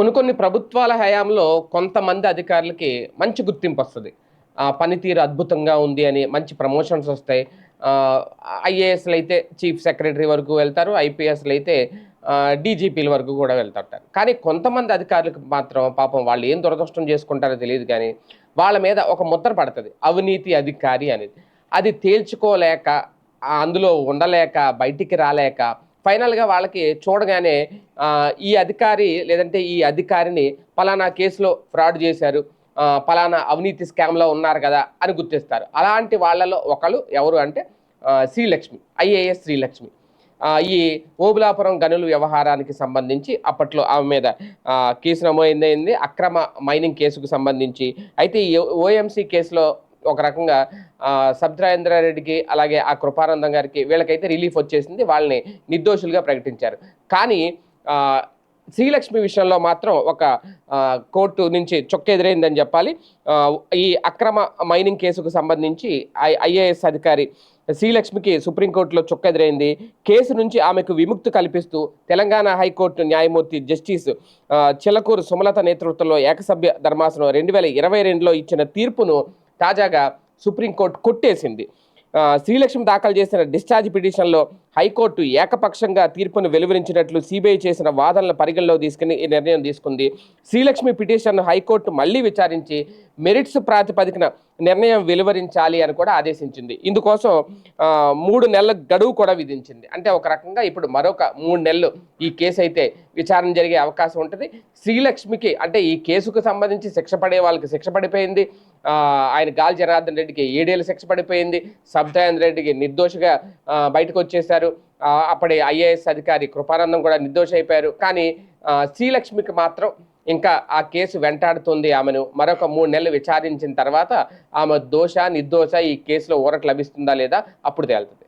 కొన్ని కొన్ని ప్రభుత్వాల హయాంలో కొంతమంది అధికారులకి మంచి గుర్తింపు వస్తుంది. పనితీరు అద్భుతంగా ఉంది అని మంచి ప్రమోషన్స్ వస్తాయి. ఐఏఎస్లు అయితే చీఫ్ సెక్రటరీ వరకు వెళ్తారు ఐపీఎస్లు అయితే డీజీపీల వరకు కూడా వెళ్తుంటారు. కానీ కొంతమంది అధికారులకు మాత్రం పాపం వాళ్ళు ఏం దురదృష్టం చేసుకుంటారో తెలియదు కానీ వాళ్ళ మీద ఒక ముద్ర పడుతుంది. అవినీతి అధికారి అనేది. అది తేల్చుకోలేక అందులో ఉండలేక బయటికి రాలేక ఫైనల్గా వాళ్ళకి చూడగానే ఈ అధికారి లేదంటే ఈ అధికారిని పలానా కేసులో ఫ్రాడ్ చేశారు. పలానా అవినీతి స్కామ్లో ఉన్నారు కదా అని గుర్తిస్తారు. అలాంటి వాళ్ళలో ఒకరు ఎవరు అంటే శ్రీలక్ష్మి ఐఏఎస్ శ్రీలక్ష్మి. ఈ ఓబులాపురం గనుల వ్యవహారానికి సంబంధించి అప్పట్లో ఆమె మీద కేసు నమోదైంది. అక్రమ మైనింగ్ కేసుకు సంబంధించి. అయితే ఈ ఓఎంసీ కేసులో ఒక రకంగా సబ్ద్రాయేంద్రారెడ్డికి అలాగే ఆ కృపానందం గారికి వీళ్ళకైతే రిలీఫ్ వచ్చేసింది. వాళ్ళని నిర్దోషులుగా ప్రకటించారు. కానీ శ్రీలక్ష్మి విషయంలో మాత్రం ఒక కోర్టు నుంచి చొక్కెదిరైందని చెప్పాలి. ఈ అక్రమ మైనింగ్ కేసుకు సంబంధించి ఐ ఐఏఎస్ అధికారి శ్రీలక్ష్మికి సుప్రీంకోర్టులో చొక్కెదిరైంది. కేసు నుంచి ఆమెకు విముక్తి కల్పిస్తూ తెలంగాణ హైకోర్టు న్యాయమూర్తి జస్టిస్ చిలకూరు సుమలత నేతృత్వంలో ఏకసభ్య ధర్మాసనం రెండు వేల ఇరవై రెండులో ఇచ్చిన తీర్పును తాజాగా సుప్రీంకోర్టు కొట్టేసింది. శ్రీలక్ష్మి దాఖలు చేసిన డిశ్చార్జ్ పిటిషన్లో హైకోర్టు ఏకపక్షంగా తీర్పును వెలువరించినట్లు సిబిఐ చేసిన వాదనల పరిగణలో తీసుకుని ఈ నిర్ణయం తీసుకుంది. శ్రీలక్ష్మి పిటిషన్ను హైకోర్టు మళ్ళీ విచారించి మెరిట్స్ ప్రాతిపదికన నిర్ణయం వెలువరించాలి అని కూడా ఆదేశించింది. ఇందుకోసం మూడు నెలల గడువు కూడా విధించింది. అంటే ఒక రకంగా ఇప్పుడు మరొక మూడు నెలలు ఈ కేసు అయితే విచారణ జరిగే అవకాశం ఉంటుంది. శ్రీలక్ష్మికి అంటే ఈ కేసుకు సంబంధించి శిక్ష పడే వాళ్ళకి శిక్ష పడిపోయింది. ఆయన గాలి జనార్దన్ రెడ్డికి ఏడేళ్ళు శిక్ష పడిపోయింది. సబ్దయానంద్ రెడ్డికి నిర్దోషిగా బయటకు వచ్చేశారు. అప్పటి ఐఏఎస్ అధికారి కృపానందం కూడా నిర్దోష అయిపోయారు. కానీ శ్రీలక్ష్మికి మాత్రం ఇంకా ఆ కేసు వెంటాడుతుంది ఆమెను. మరొక మూడు నెలలు విచారించిన తర్వాత ఆమె దోష నిర్దోష ఈ కేసులో ఊరట లభిస్తుందా లేదా అప్పుడు తేలుతుంది.